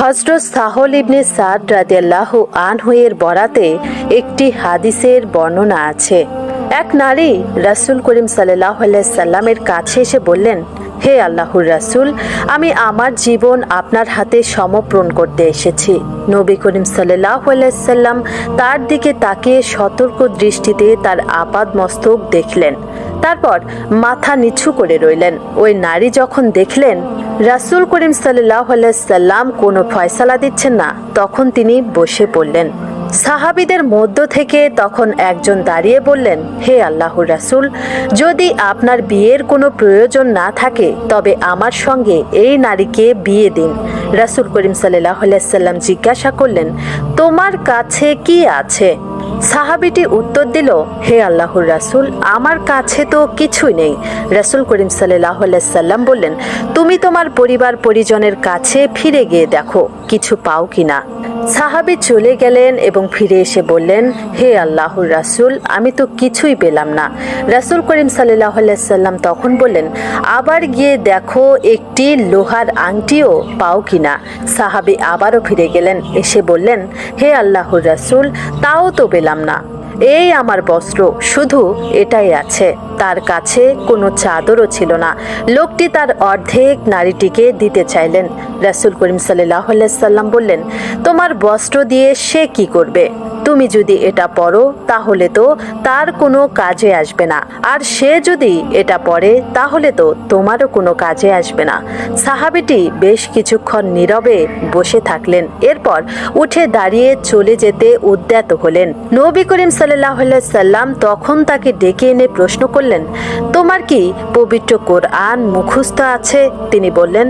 হজরত সাহল ইবনে সাদ রাদিয়াল্লাহ আনহুয়ের বরাতে একটি হাদিসের বর্ণনা আছে। এক নারী রাসূল করিম সাল্লাহ সাল্লামের কাছে এসে বললেন, হে আল্লাহর রাসূল, আমি আমার জীবন আপনার হাতে সমর্পণ করতে এসেছি। নবী করিম সাল্লাহ সাল্লাম তার দিকে তাকিয়ে সতর্ক দৃষ্টিতে তার আপাদ মস্তক দেখলেন। তারপর মাথা নিচু করে রইলেন। ওই নারী যখন দেখলেন, রাসূল করিম সাল্লাহ সাল্লাম কোনো ফয়সালা দিচ্ছেন না, তখন তিনি বসে পড়লেন। সাহাবিদের মধ্য থেকে তখন একজন দাঁড়িয়ে বললেন, হে আল্লাহর রাসুল, যদি আপনার বিয়ের কোনো প্রয়োজন না থাকে, তবে আমার সঙ্গে এই নারীকে বিয়ে দিন। রাসূল করিম সাল্লাহ সাল্লাম জিজ্ঞাসা করলেন, তোমার কাছে কি আছে? সাহাবিটি উত্তর দিল, হে আল্লাহর রাসুল, আমার কাছে তো কিছুই নেই। রাসুল করিম সাল্লাহ সাল্লাম বললেন, তুমি তোমার পরিবার পরিজনের কাছে ফিরে গিয়ে দেখো, কিছু পাও কিনা? সাহাবি চলে গেলেন এবং ফিরে এসে বললেন, হে আল্লাহর রাসুল, আমি তো কিছুই পেলাম না। রাসুল করিম সাল্লাহ সাল্লাম তখন বললেন, আবার গিয়ে দেখো একটি লোহার আংটিও পাও কিনা? সাহাবি আবারও ফিরে গেলেন, এসে বললেন, হে আল্লাহর রাসুল, তাও তো পেলাম না। এই আমার বস্ত্র, শুধু এটাই আছে। তার কাছে কোনো চাদরও ছিল না। লোকটি তার অর্ধেক নারীটিকে দিতে চাইলেন। রাসুল করিম সাল্লাহ সাল্লাম বললেন, তোমার বস্ত্র দিয়ে সে কি করবে? তুমি যদি এটা পরো তাহলে তো তার কোনো কাজে আসবে না। আর সে যদি এটা পরে তাহলে তো তোমারও কোনো কাজে আসবে না। সাহাবিটি বেশ কিছুক্ষণ নীরবে বসে থাকলেন। এরপর উঠে দাঁড়িয়ে চলে যেতে উদ্যত হলেন। নবী করিম সাল্লাহ সাল্লাম তখন তাকে ডেকে এনে প্রশ্ন করলেন, তোমার কি পবিত্র কোরআন মুখস্থ আছে? তিনি বললেন,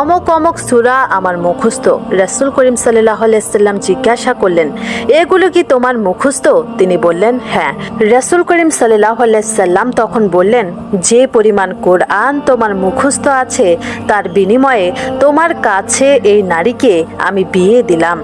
অমক অমক সুরা আমার মুখস্থ। রাসূল করিম সাল্লাহ সাল্লাম জিজ্ঞাসা করলেন, এগুলো কি তোমার মুখস্থ? তিনি বললেন হ্যাঁ। রাসুল করিম সাল্লাহ সাল্লাম তখন বললেন, যে পরিমাণ কোরআন তোমার মুখস্থ আছে, তার বিনিময়ে তোমার কাছে এই নারীকে আমি বিয়ে দিলাম।